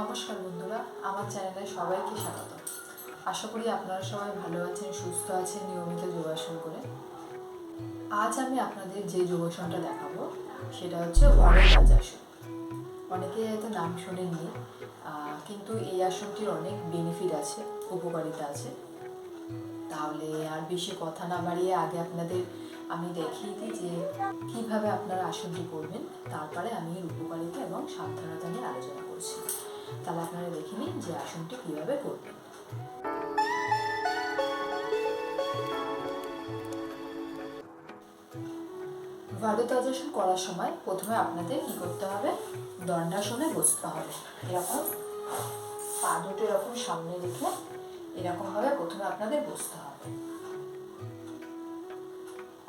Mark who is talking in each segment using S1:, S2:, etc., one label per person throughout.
S1: নমস্কার বন্ধুরা, আমার চ্যানেলে সবাইকে স্বাগত। আশা করি আপনারা সবাই ভালো আছেন, সুস্থ আছেন, নিয়মিত যোগাসন করে। আজ আমি আপনাদের যে যোগাসনটা দেখাবো, সেটা হচ্ছে আসন। অনেকে হয়তো নাম শোনেননি কিন্তু এই আসনটির অনেক বেনিফিট আছে, উপকারিতা আছে। তাহলে আর বেশি কথা না বাড়িয়ে আগে আপনাদের আমি দেখিয়ে দিই যে কীভাবে আপনারা আসনটি করবেন, তারপরে আমি এর উপকারিতা এবং সাবধানতা নিয়ে আলোচনা করছি। তাহলে আপনারা দেখে নিন যে আসনটি কীভাবে করবেন। ভারতাজাসন করার সময় প্রথমে আপনাদের কি করতে হবে? দণ্ডাসনে বসতে হবে। এরকম পা দুটো এরকম সামনে রেখে এরকমভাবে প্রথমে আপনাদের বসতে হবে।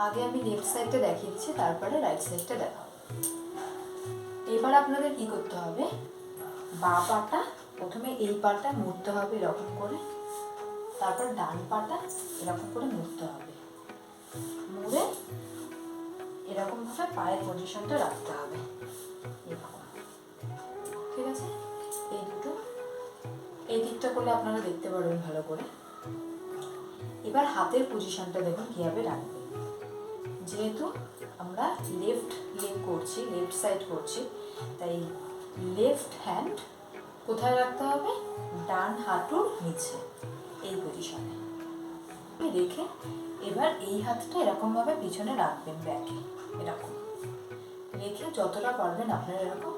S1: আগে আমি লেফট সাইডটা দেখিয়ে দিচ্ছি তারপরে রাইট সাইডটা দেখাবো। এবার আপনাদের কি করতে হবে? বা পাটা প্রথমে এই পাটা মুড়তে হবে এরকম করে, তারপর ডান পাটা এরকম করে মুড়তে হবে। মুড়ে এরকম ভাবে পায়ের পজিশনটা রাখতে হবে। এরকম। ঠিক আছে? এই দুটো। এই দিকটা করলে আপনারা দেখতে পারবেন ভালো করে। এবার হাতের পজিশনটা দেখুন কীভাবে রাখবেন। যেহেতু আমরা লেফট লেগ করছি লেফট সাইড করছি, তাই লেফট হ্যান্ড কোথায় রাখতে হবে? ডান হাঁটুর নিচে। এই পজিশনে রেখে এবার এই হাতটা এরকমভাবে পিছনে রাখবেন ব্যাকে এরকম। রেখে যতটা পারবেন আপনারা এরকম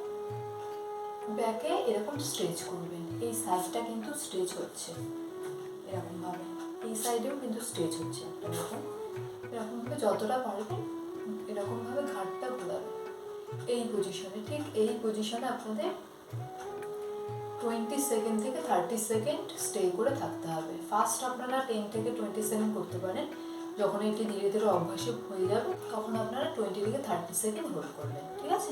S1: ব্যাকে এরকম স্ট্রেচ করবেন। এই সাইডটা কিন্তু স্ট্রেচ হচ্ছে। এরকমভাবে। এই সাইডেও কিন্তু স্ট্রেচ হচ্ছে। এরকম এরকমভাবে যতটা পারবেন এরকমভাবে ঘাটটা ঘোরাবেন। এই পজিশনে ঠিক এই পজিশনে আপনাদের টোয়েন্টি সেকেন্ড থেকে থার্টি সেকেন্ড স্টে করে থাকতে হবে। ফার্স্ট আপনারা টেন থেকে টোয়েন্টি সেকেন্ড করতে পারেন। যখন এটি ধীরে ধীরে অভ্যাসে হয়ে যাবে, তখন আপনারা টোয়েন্টি থেকে থার্টি সেকেন্ড হোল্ড করবেন, ঠিক আছে?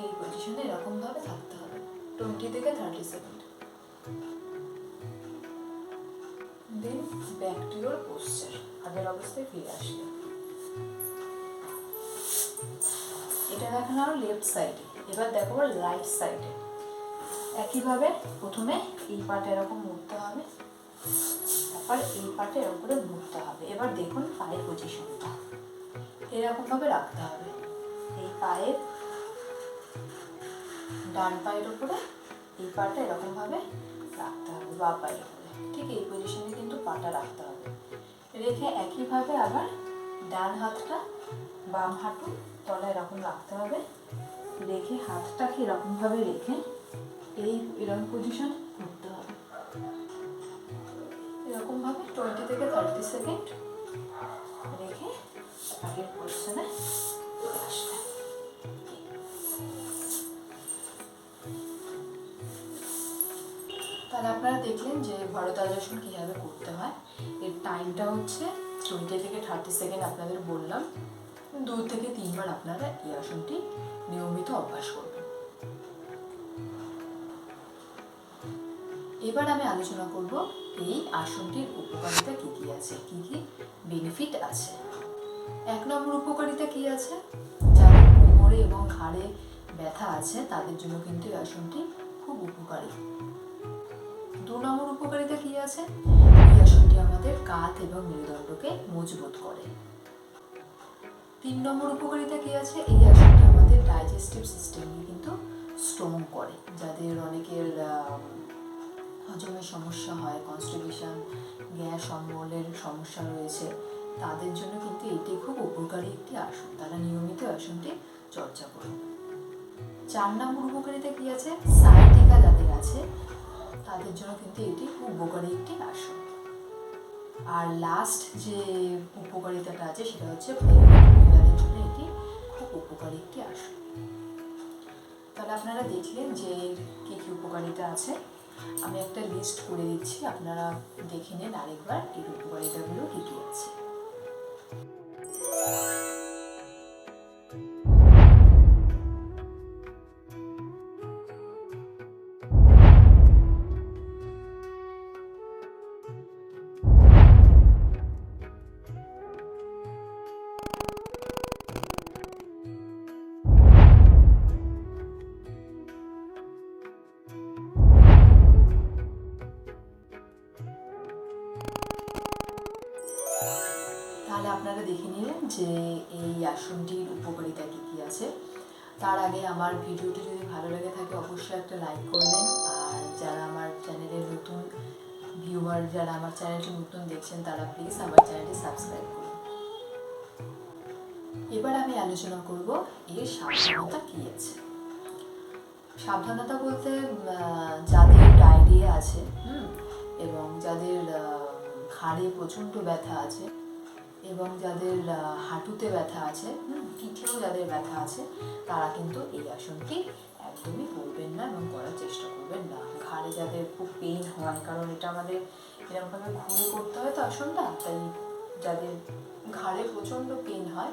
S1: এই পজিশনে এরকমভাবে থাকতে হবে। টোয়েন্টি থেকে thirty second then back to your posture আগের অবস্থায় ফিরে আসবে। এটা দেখানো লেফট সাইডে এবার দেখো রাইট সাইডে একইভাবে প্রথমে এই পাটে এরকম মুড়তে হবে। তারপর এই পাটে এরকম করে মুড়তে হবে। এবার দেখুন পায়ের পজিশনটা এরকমভাবে রাখতে হবে। এই পায়ের ডান পায়ের উপরে, এই পাটা এরকমভাবে রাখতে হবে, বা পায়ের উপরে। ঠিক এই পজিশনে কিন্তু পাটা রাখতে হবে। রেখে একইভাবে আবার ডান হাতটা, বাম হাঁটু, তলায় এরকম রাখতে হবে। রেখে হাতটাকে এরকমভাবে রেখে এই, এরকম পজিশন করতে হবে। এরকমভাবে টোয়েন্টি থেকে থার্টি সেকেন্ড রেখে আগের পজিশনে তাহলে আপনারা দেখলেন যে ভরতাজাসন কীভাবে করতে হয়। এর টাইমটা হচ্ছে টোয়েন্টি থেকে থার্টি সেকেন্ড আপনাদের বললাম। দু থেকে তিনবার আপনারা এই আসনটি নিয়মিত অভ্যাস করবেন। এবার আমি আলোচনা করব এই আসনটির উপকারিতা কী কী আছে, কী কী বেনিফিট আছে। এক নম্বর উপকারিতা কী আছে? যাদের কোমরে এবং ঘাড়ে ব্যথা আছে, তাদের জন্য কিন্তু এই আসনটি খুব উপকারী। দু নম্বর উপকারিতা কি আছে? এই আসনটি আমাদের কাঁধ এবং মেরুদণ্ডকে মজবুত করে। তিন নম্বর উপকারিতা কি আছে? এই আসনটি আমাদের ডাইজেস্টিভ সিস্টেমকে কিন্তু স্ট্রং করে, যাদের অনেকের হজমের সমস্যা হয় কনস্টিপেশন গ্যাস অম্বলের সমস্যা রয়েছে, তাদের জন্য কিন্তু এটি খুব উপকারী একটি আসন। তারা নিয়মিত আসনটি চর্চা করুন। চার নম্বর উপকারিতা কি আছে? সায়াটিকা যাদের আছে, তাদের জন্য কিন্তু এটি খুব উপকারী একটি আসন। আর লাস্ট যে উপকারিতাটা আছে, সেটা হচ্ছে মহিলাদের জন্য এটি খুব উপকারী একটি আসন। তাহলে আপনারা দেখলেন যে কী কী উপকারিতা আছে। আমি একটা লিস্ট করে দিচ্ছি আপনারা দেখে নিন আরেকবার এই রূপকারিতাগুলো কী কী আছে যে এই আসনটির উপকারিতা কী কী আছে, তার আগে আমার ভিডিওটি যদি ভালো লেগে থাকে অবশ্যই একটা লাইক করবেন। আর যারা আমার চ্যানেলের নতুন ভিউয়ার যারা আমার চ্যানেলটি নতুন দেখছেন, তারা প্লিজ আমার চ্যানেলটি সাবস্ক্রাইব করুন। এবার আমি আলোচনা করব এর সাবধানতা কী আছে। সাবধানতা বলতে যাদের ডায়রিয়া আছে, হুম, এবং যাদের ঘাড়ে প্রচণ্ড ব্যথা আছে এবং যাদের হাঁটুতে ব্যথা আছে পিঠেও যাদের ব্যথা আছে, তারা কিন্তু এই আসনটি একদমই করবেন না এবং করার চেষ্টা করবেন না। ঘাড়ে যাদের খুব পেইন হয়, কারণ এটা আমাদের এরকমভাবে ঘুরে করতে হয় তো আসনটা, তাই যাদের ঘাড়ে প্রচণ্ড পেইন হয়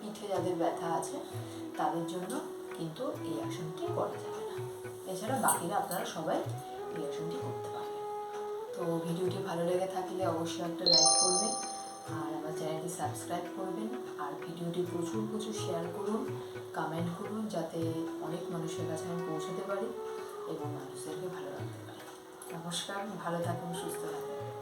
S1: পিঠে যাদের ব্যথা আছে, তাদের জন্য কিন্তু এই আসনটি করা যাবে না। এছাড়া বাকিরা আপনারা সবাই এই আসনটি করতে পারবেন। তো ভিডিওটি ভালো লেগে থাকলে অবশ্যই একটা লাইক করবেন। আর আমার চ্যানেলটি সাবস্ক্রাইব করবেন আর ভিডিওটি প্রচুর প্রচুর শেয়ার করুন কমেন্ট করুন যাতে অনেক মানুষের কাছে আমি পৌঁছাতে পারি এবং মানুষদেরকে ভালো রাখতে পারি। নমস্কার, ভালো থাকুন, সুস্থ থাকুন।